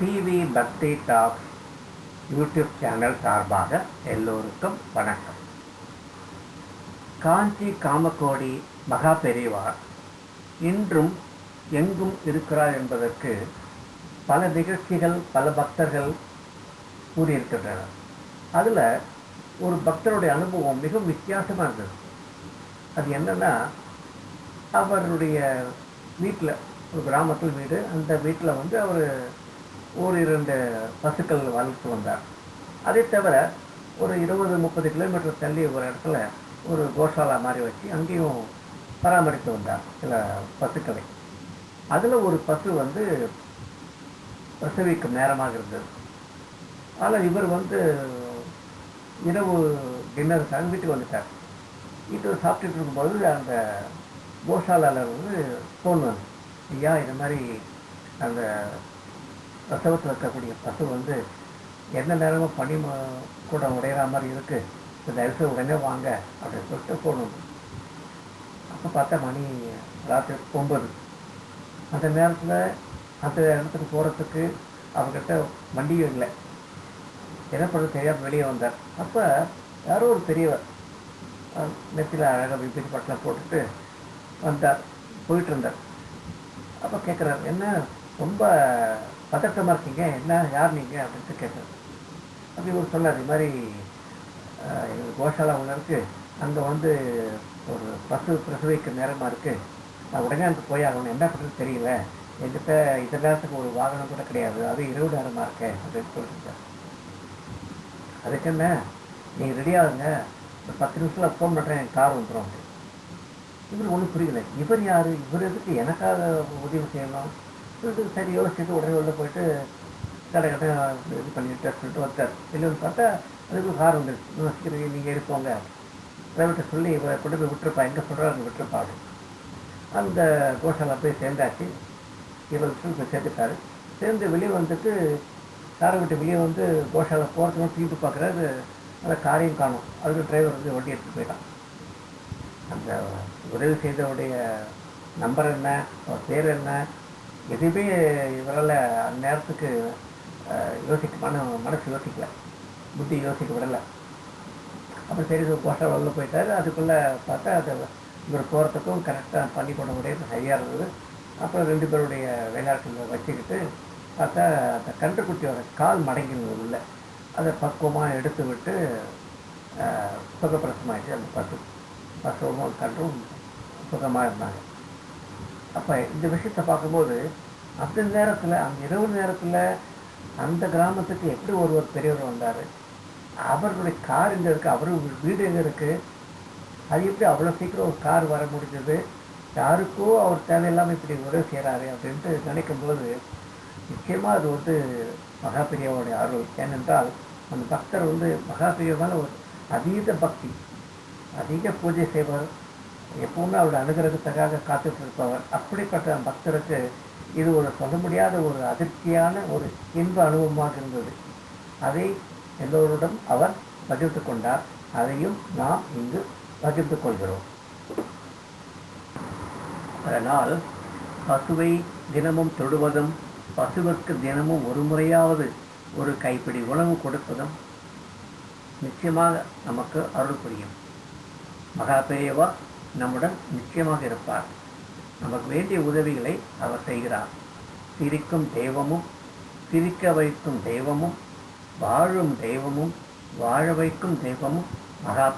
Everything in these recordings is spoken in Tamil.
டிவி பக்தி டாக் யூடியூப் சேனல் சார்பாக எல்லோருக்கும் வணக்கம். காஞ்சி காமக்கோடி மகா பெரியவார் இன்றும் எங்கும் இருக்கிறார் என்பதற்கு பல நிகழ்ச்சிகள் பல பக்தர்கள் கூறியிருக்கின்றனர். அதில் ஒரு பக்தருடைய அனுபவம் மிகவும் வித்தியாசமாக இருந்தது. அது என்னென்னா அவருடைய வீட்டில் ஒரு கிராமத்தில் வீடு அந்த வீட்டில் வந்து அவர் ஒரு இரண்டு பசுக்கள் வளர்த்து வந்தார். அதே தவிர ஒரு இருபது முப்பது கிலோமீட்டர் தள்ளி ஒரு இடத்துல ஒரு கோஷாலா மாதிரி வச்சு அங்கேயும் பராமரித்து வந்தார் சில பசுக்களை. அதில் ஒரு பசு வந்து பிரசவிக்கும் நேரமாக இருந்தது. ஆனால் இவர் வந்து இரவு டின்னருக்காக வீட்டுக்கு வந்துட்டார். வீட்டு சாப்பிட்டுட்டு இருக்கும்போது அந்த கோஷாலாவில் வந்து ஃபோன் வந்து ஐயா இந்த மாதிரி அந்த பிரசவத்தில் இருக்கக்கூடிய பசு வந்து எந்த நேரமும் பனி ம- கூட உடையிற மாதிரி இருக்குது இந்த தயவுசெய்து உடனே வாங்க அப்படின்னு சொல்லிட்டு போகணும். அப்போ பார்த்தா மணி ராத்திரி ஒம்பது அந்த நேரத்தில் அந்த இடத்துக்கு போகிறதுக்கு அவர்கிட்ட வண்டியும் இல்லை. என்ன பண்ண வெளியே வந்தார். அப்போ யாரோ ஒரு பெரியவர் நெத்தியில் அழகாக விபின் பட்டில் போட்டுட்டு வந்தார் போயிட்டு இருந்தார். அப்போ கேட்குறாரு என்ன ரொம்ப பதட்டமாக இருக்கீங்க? என்ன? யார் நீங்கள் அப்படின்ட்டு கேட்குறாரு அப்படி ஒரு சொன்னார் இது மாதிரி கோஷாலா ஒன்று இருக்குது அங்கே வந்து ஒரு பசு பிரசவிக்க நேரமாக இருக்குது நான் உடனே அங்கே போய் ஆகணும் என்ன பண்ணுறது தெரியல. என்கிட்ட இந்த நேரத்துக்கு ஒரு வாகனம் கூட கிடையாது. அது இரவு நேரமாக இருக்கேன் அப்படின்னு சொல்லிட்டு அதுக்கு என்ன? நீங்கள் ரெடியாகுங்க ஒரு பத்து நிமிஷத்தில் ஃபோன் பண்ணுறேன் என் கார் வந்துடும் அப்படின்னு இவர் ஒன்றும் புரியல. இவர் யார்? இவர் எதுக்கு எனக்காக உதவி செய்யணும்? சரி யோசிச்சுட்டு உடனே உள்ள போயிட்டு கடை கடை இது பண்ணிட்டு சொல்லிட்டு வந்தார் வெளியே வந்து பார்த்தா அதுக்கு கார் வந்துருச்சு யூனிவர்சிட்டி நீங்கள் இருப்போங்க டிரைவர்கிட்ட சொல்லி இவர் கொண்டு போய் விட்டுருப்பா எங்கே சொல்கிறா அங்கே விட்டுருப்பா அந்த கோஷாலா போய் சேர்ந்தாச்சு. இருபது நிமிஷம் போய் சேர்த்துட்டாரு. சேர்ந்து வெளியே வந்துட்டு காரை விட்டு வெளியே வந்து கோஷாலா போகிறதுக்கு தீட்டு பார்க்குறாரு. அந்த காரையும் காணும். அதுக்கு டிரைவர் வந்து வண்டி எடுத்துகிட்டு போயிட்டான். அந்த உதவி செய்தவருடைய நம்பர் என்ன அவர் பேர் என்ன எதுவுமே இவரால் அந்த நேரத்துக்கு யோசிக்க மன மனசு யோசிக்கல. புத்தி யோசிக்க விடலை. அப்புறம் சரி கோஷா உள்ள போயிட்டாரு. அதுக்குள்ளே பார்த்தா அது இவர் போகிறதுக்கும் கரெக்டாக பண்ணி கொண்டு முடியாது சரியாக இருந்தது. அப்புறம் ரெண்டு பேருடைய விளையாட்டுல வச்சுக்கிட்டு பார்த்தா அந்த கன்றுக்குட்டியோட கால் மடங்கினது இல்லை அதை பக்குவமாக எடுத்து விட்டு சுகப்பிரசமாகிடுச்சு அந்த பசு பசுவும் கன்றும் சுகமாக இருந்தாங்க. அப்போ இந்த விஷயத்தை பார்க்கும்போது அந்த நேரத்தில் அந்த இரவு நேரத்தில் அந்த கிராமத்துக்கு எப்படி ஒருவர் பெரியவர் வந்தார்? அவர்களுடைய கார் எங்கே இருக்குது அவர் வீடு எங்கே இருக்குது அது எப்படி அவ்வளோ சீக்கிரம் ஒரு கார் வர முடிஞ்சது? யாருக்கோ அவர் தேவையில்லாமல் இப்படி உதவி செய்கிறாரு அப்படின்ட்டு நினைக்கும்போது நிச்சயமாக அது வந்து மகாபிரியாவுடைய அருள் ஏனென்றால் அந்த பக்தர் வந்து மகாபிரியாவான ஒரு அதீத பக்தி. அதிக பூஜை செய்பவர் எப்பவுமே அவருடைய அனுகிரகத்துக்காக காத்துட்டு இருப்பவர் அப்படிப்பட்ட பக்தருக்கு இது ஒரு சொல்ல முடியாத ஒரு அதிர்ச்சியான ஒரு இன்ப அனுபவமாக இருந்தது. அதை எல்லோருடன் அவர் பகிர்ந்து கொண்டார். அதையும் நாம் இங்கு பகிர்ந்து கொள்கிறோம். அதனால் பசுவை தினமும் தொடுவதும் பசுவிற்கு தினமும் ஒரு முறையாவது ஒரு கைப்பிடி உணவு கொடுப்பதும் நிச்சயமாக நமக்கு அருள் புரியும். மகா நம்முடன் நிச்சயமாக இருப்பார். நமக்கு வேண்டிய உதவிகளை அவர் செய்கிறார். சிரிக்கும் தெய்வமும் சிரிக்க வைக்கும் தெய்வமும் வாழும் தெய்வமும் வாழ வைக்கும் தெய்வமும் மகா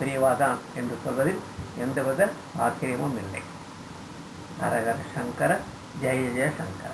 என்று சொல்வதில் எந்தவித ஆச்சரியமும் இல்லை. ஹரஹர சங்கர ஜெய ஜெய சங்கர.